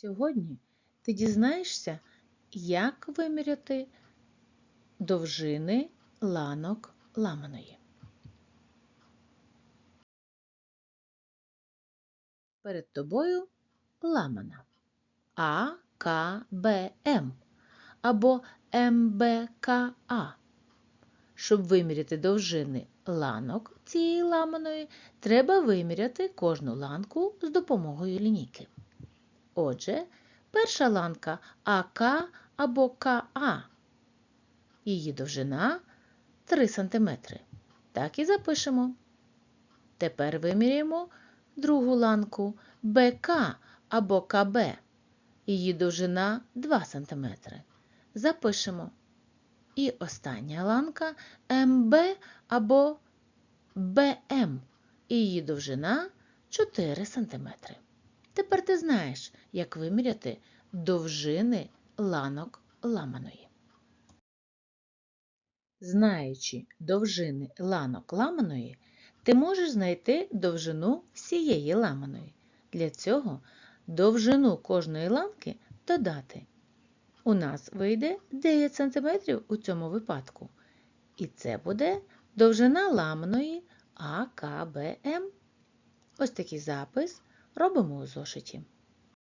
Сьогодні ти дізнаєшся, як виміряти довжини ланок ламаної. Перед тобою ламана А, К, Б, М або МБКА. Щоб виміряти довжини ланок цієї ламаної, треба виміряти кожну ланку з допомогою лінійки. Отже, перша ланка АК або КА. Її довжина 3 см. Так і запишемо. Тепер виміряємо другу ланку БК або КБ. Її довжина 2 см. Запишемо. І остання ланка МБ або БМ. Її довжина 4 см. Ти знаєш, як виміряти довжини ланок ламаної. Знаючи довжини ланок ламаної, ти можеш знайти довжину всієї ламаної. Для цього довжину кожної ланки додати. У нас вийде 9 см у цьому випадку. І це буде довжина ламаної АКБМ. Ось такий запис робимо у зошиті.